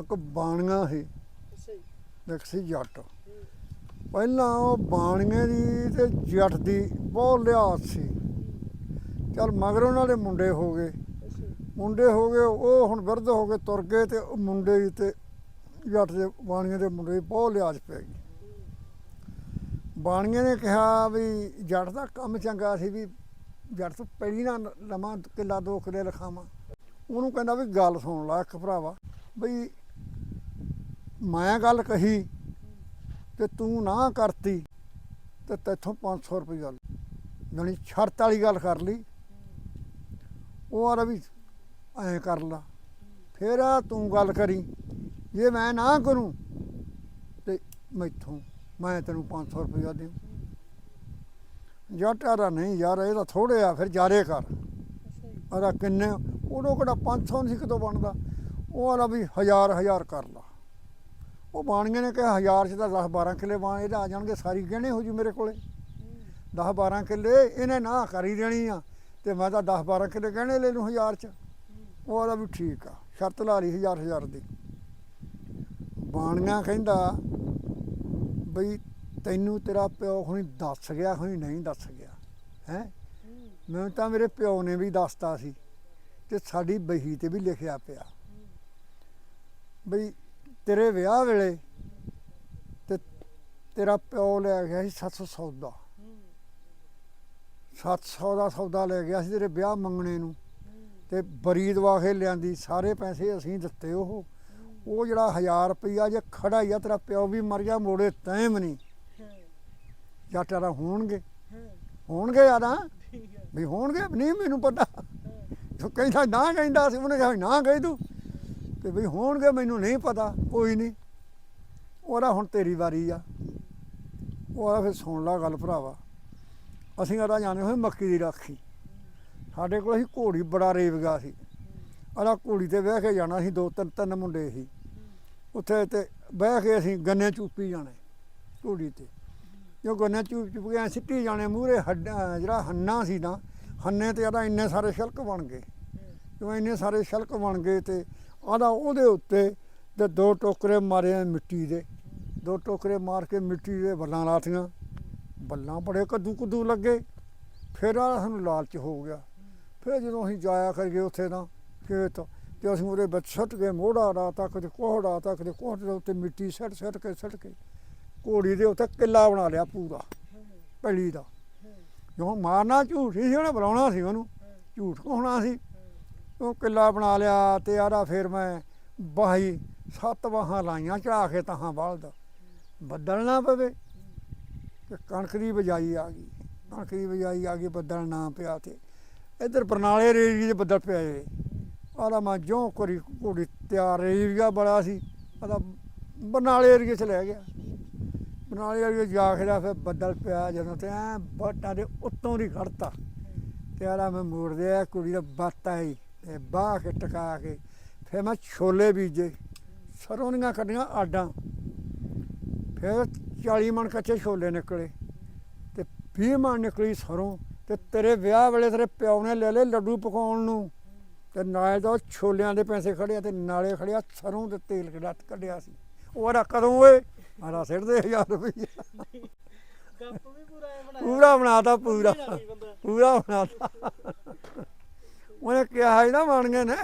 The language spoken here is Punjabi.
ਇੱਕ ਬਾਣੀਆਂ ਸੀ। ਅੱਛਾ ਜੀ। ਇੱਕ ਸੀ ਜੱਟ। ਪਹਿਲਾਂ ਉਹ ਬਾਣੀਏ ਦੀ ਤੇ ਜੱਟ ਦੀ ਬਹੁਤ ਲਿਹਾਜ਼ ਸੀ। ਚਲ ਮਗਰ ਉਹਨਾਂ ਦੇ ਮੁੰਡੇ ਹੋ ਗਏ। ਮੁੰਡੇ ਹੋ ਗਏ ਉਹ ਹੁਣ ਵਿਰਧ ਹੋ ਕੇ ਤੁਰ ਗਏ ਤੇ ਉਹ ਮੁੰਡੇ ਦੀ ਤੇ ਜੱਟ ਦੇ ਬਾਣੀਏ ਦੇ ਮੁੰਡੇ ਦੀ ਬਹੁਤ ਲਿਹਾਜ਼ ਪੈ ਗਈ। ਬਾਣੀਏ ਨੇ ਕਿਹਾ ਵੀ ਜੱਟ ਦਾ ਕੰਮ ਚੰਗਾ ਸੀ ਵੀ ਜੱਟ ਤੋਂ ਪਹਿਲੀ ਨਾ ਲਵਾਂ ਕਿੱਲਾ ਦੋ ਕਿੱਲੇ ਲਿਖਾਵਾਂ ਉਹਨੂੰ ਕਹਿੰਦਾ ਵੀ ਗੱਲ ਸੁਣ ਲੈ ਇੱਕ ਭਰਾਵਾ ਬਈ ਮੈਂ ਗੱਲ ਕਹੀ ਤੇ ਤੂੰ ਨਾ ਕਰਤੀ ਤੇ ਤੈਥੋਂ 500 ਰੁਪਏ ਗੱਲ ਜਾਣੀ ਸ਼ਰਤ ਵਾਲੀ ਗੱਲ ਕਰ ਲਈ। ਉਹ ਆਰਾ ਵੀ ਐਂ ਕਰ ਲਾ। ਫਿਰ ਆ ਤੂੰ ਗੱਲ ਕਰੀ। ਜੇ ਮੈਂ ਨਾ ਕਰੂੰ ਤੇ ਮੈਥੋਂ ਮੈਂ ਤੈਨੂੰ 500 ਰੁਪਇਆ ਦੇਵਾਂ ਜੱਟ ਆਦਾ ਨਹੀਂ ਯਾਰ, ਇਹ ਤਾਂ ਥੋੜੇ ਆ, ਫਿਰ ਜਾਰੇ ਕਰ। ਅੱਛਾ ਕਿੰਨੇ ਉਦੋਂ ਕਿਹੜਾ 500 ਨਹੀਂ ਸੀ ਕਿਤੋਂ ਬਣਦਾ। ਉਹ ਆਲਾ ਵੀ ਹਜ਼ਾਰ ਹਜ਼ਾਰ ਕਰ ਲਾ। ਉਹ ਬਾਣੀਆਂ ਨੇ ਕਿਹਾ ਹਜ਼ਾਰ ਚ ਤਾਂ 10 12 ਕਿੱਲੇ ਬਾਣ ਇਹਦਾ ਆ ਜਾਣਗੇ, ਸਾਰੀ ਗਹਿਣੇ ਹੋ ਜੂ ਮੇਰੇ ਕੋਲੇ। 10 12 ਕਿੱਲੇ, ਇਹਨੇ ਨਾ ਕਰੀ ਦੇਣੀ ਆ। ਤੇ ਮੈਂ ਤਾਂ 10 12 ਕਿੱਲੇ ਗਹਿਣੇ ਲੈ ਲੂੰ ਹਜ਼ਾਰ ਚ। ਉਹ ਆਲਾ ਵੀ ਠੀਕ ਆ, ਸ਼ਰਤ ਲਾ ਲਈ ਹਜ਼ਾਰ ਹਜ਼ਾਰ ਦੀ। ਬਾਣੀਆਂ ਕਹਿੰਦਾ ਬਈ ਤੈਨੂੰ ਤੇਰਾ ਪਿਓ ਹੁਣੀ ਦੱਸ ਗਿਆ, ਹੁਣੀ ਨਹੀਂ ਦੱਸ ਗਿਆ, ਹੈ? ਮੈਨੂੰ ਤਾਂ ਮੇਰੇ ਪਿਓ ਨੇ ਵੀ ਦੱਸਤਾ ਸੀ ਤੇ ਸਾਡੀ ਬਹੀ ਤੇ ਵੀ ਲਿਖਿਆ ਪਿਆ। ਬਈ ਤੇਰੇ ਵਿਆਹ ਵੇਲੇ ਤੇ ਤੇਰਾ ਪਿਓ ਲੈ ਗਿਆ ਸੀ 700 ਸੌਦਾ। 700 ਦਾ ਸੌਦਾ ਲੈ ਗਿਆ ਸੀ ਤੇਰੇ ਵਿਆਹ ਮੰਗਣੇ ਨੂੰ ਤੇ ਬਰੀਦ ਦਵਾ ਕੇ ਲਿਆਂਦੀ, ਸਾਰੇ ਪੈਸੇ ਅਸੀਂ ਦਿੱਤੇ ਉਹ। ਉਹ ਜਿਹੜਾ 1000 ਰੁਪਈਆ ਜੇ ਖੜਾ ਹੀ ਆ ਤੇਰਾ ਪਿਓ ਵੀ ਮਰ ਗਿਆ, ਮੋੜੇ ਤੈਮ ਨਹੀਂ। ਜੱਟਾਂ ਦਾ ਹੋਣਗੇ। ਹੋਣਗੇ ਯਾਰਾਂ ਠੀਕ ਹੈ ਵੀ ਹੋਣਗੇ? ਨਹੀਂ, ਮੈਨੂੰ ਪਤਾ। ਤੂੰ ਕਹਿੰਦਾ, ਨਾ ਕਹਿੰਦਾ ਸੀ, ਉਹਨੇ ਕਿਹਾ ਨਾ ਕਹਿ ਤੂੰ। ਤੇ ਵੀ ਹੋਣਗੇ, ਮੈਨੂੰ ਨਹੀਂ ਪਤਾ, ਕੋਈ ਨਹੀਂ। ਉਹਦਾ ਹੁਣ ਤੇਰੀ ਵਾਰੀ ਆ। ਉਹਦਾ ਫਿਰ ਸੁਣ ਲਾ ਗੱਲ ਭਰਾਵਾ। ਅਸੀਂ ਆਦਾ ਜਾਣੇ ਹੋਏ ਮੱਕੀ ਦੀ ਰਾਖੀ। ਸਾਡੇ ਕੋਲ ਅਸੀਂ ਘੋੜੀ ਬੜਾ ਰੇਵ ਗਿਆ ਸੀ। ਆਦਾ ਘੋੜੀ ਤੇ ਬਹਿ ਕੇ ਜਾਣਾ ਸੀ, ਦੋ ਤਿੰਨ ਤਿੰਨ ਮੁੰਡੇ ਸੀ। ਉੱਥੇ ਤੇ ਬਹਿ ਕੇ ਅਸੀਂ ਗੰਨੇ ਚੂਪੀ ਜਾਣੇ ਘੋੜੀ ਤੇ। ਜੋ ਗੰਨੇ ਚੂਪ ਚੁੱਪ ਕੇ ਸਿੱਟੀ ਜਾਣੇ ਮੂਹਰੇ, ਹੱਡਾਂ ਜਿਹੜਾ ਹੰਨਾ ਸੀ ਨਾ, ਹੰਨੇ ਤੇ ਇਹਦਾ ਇੰਨੇ ਸਾਰੇ ਛਲਕ ਬਣ ਗਏ। ਜੋ ਇੰਨੇ ਸਾਰੇ ਛਲਕ ਬਣ ਗਏ ਤੇ ਆਦਾ ਉਹਦੇ ਉੱਤੇ ਤੇ ਦੋ ਟੋਕਰੇ ਮਾਰੇ ਮਿੱਟੀ ਦੇ। ਦੋ ਟੋਕਰੇ ਮਾਰ ਕੇ ਮਿੱਟੀ ਦੇ ਬੱਲਾਂ ਲਾਤੀਆਂ। ਬੱਲਾਂ ਬੜੇ ਕੱਦੂ ਕੱਦੂ ਲੱਗੇ। ਫਿਰ ਆ ਸਾਨੂੰ ਲਾਲਚ ਹੋ ਗਿਆ। ਫਿਰ ਜਦੋਂ ਅਸੀਂ ਜਾਇਆ ਕਰੀਏ ਉੱਥੇ ਤਾਂ ਖੇਤ ਤੇ ਅਸੀਂ ਉਹਦੇ ਵਿੱਚ ਸੁੱਟ ਕੇ ਮੋੜਾ ਰਾ ਤੱਕ ਤੇ ਕੋਹੜਾ ਤੱਕ ਤੇ ਕੋਹੜੇ ਦੇ ਉੱਤੇ ਮਿੱਟੀ ਸੱਟ ਸੱਟ ਕੇ ਸੱਟ ਕੇ ਘੋੜੀ ਦੇ ਉੱਤੇ ਕਿੱਲਾ ਬਣਾ ਲਿਆ ਪੂਰਾ, ਪੈਲੀ ਦਾ। ਜੋ ਮਾਰਨਾ ਝੂਠ ਹੀ ਸੀ, ਉਹਨੇ ਬੁਲਾਉਣਾ ਸੀ ਉਹਨੂੰ। ਝੂਠ ਕਹਾਉਣਾ ਸੀ? ਉਹ ਕਿੱਲਾ ਬਣਾ ਲਿਆ ਤੇ ਆਰਾ ਫਿਰ ਮੈਂ ਬਾਹੀ ਸੱਤ ਵਾਹਾਂ ਲਾਈਆਂ ਚੜਾ ਕੇ ਤਹਾਂ ਬਲਦ ਬੱਦਲ ਨਾ ਪਵੇ ਤੇ ਕਣਕ ਦੀ ਬਜਾਈ ਆ ਗਈ। ਕਣਕ ਦੀ ਬਜਾਈ ਆ ਗਈ, ਬੱਦਲ ਨਾ ਪਿਆ ਤੇ। ਇੱਧਰ ਬਰਨਾਲੇ ਰੇੜੀ ਦੇ ਬੱਦਲ ਪਏ ਆਲਾ ਮੈਂ ਜੋ ਕਰੀ ਘੋੜੀ ਤਿਆਰ ਏਰੀਆ ਬੜਾ ਸੀ ਆਦਾ ਬਰਨਾਲੇ ਏਰੀਏ ਚ ਲੈ ਗਿਆ। ਬਰਨਾਲੇ ਏਰੀਏ ਜਾ ਕੇ ਨਾ ਫਿਰ ਬੱਦਲ ਪਿਆ ਜਦੋਂ ਤੇ ਐ ਬਟਾਂ ਦੇ ਉੱਤੋਂ ਦੀ ਖੜਤਾ। ਤੇ ਆਲਾ ਮੈਂ ਮੋੜ ਦਿਆ ਕੁੜੀ ਦਾ ਬੱਤ ਆਈ। ਤੇ ਬਾਹ ਕੇ ਟਕਾ ਕੇ ਫਿਰ ਮੈਂ ਛੋਲੇ ਬੀਜੇ ਸਰੋਂ ਦੀਆਂ ਕੱਢੀਆਂ ਆਡਾਂ। ਫਿਰ 40 ਮਣ ਕੱਚੇ ਛੋਲੇ ਨਿਕਲੇ ਤੇ 20 ਮਣ ਨਿਕਲੀ ਸਰੋਂ ਤੇ ਤੇਰੇ ਵਿਆਹ ਵੇਲੇ ਤੇਰੇ ਪਿਓ ਨੇ ਲੈ ਲਏ ਲੱਡੂ ਪਕਾਉਣ ਨੂੰ। ਤੇ ਨਾਲੇ ਤਾਂ ਉਹ ਛੋਲਿਆਂ ਦੇ ਪੈਸੇ ਖੜਿਆ ਤੇ ਨਾਲੇ ਖੜਿਆ ਸਰੋਂ ਦੇ ਤੇਲ ਕਿਹੜਾ ਕੱਢਿਆ ਸੀ। ਉਹ ਰਾ ਕਦੋਂ ਓਏ? ਆਰਾ ਸਿੱਟ ਦੇ 1000 ਰੁਪਏ ਗੱਪ ਵੀ ਪੂਰਾ ਐ ਬਣਾਇਆ। ਪੂਰਾ ਬਣਾਤਾ ਪੂਰਾ। ਪੂਰਾ ਬਣਾਤਾ। ਉਹਨੇ ਕਿਹਾ ਸੀ ਨਾ ਬਣ ਨੇ।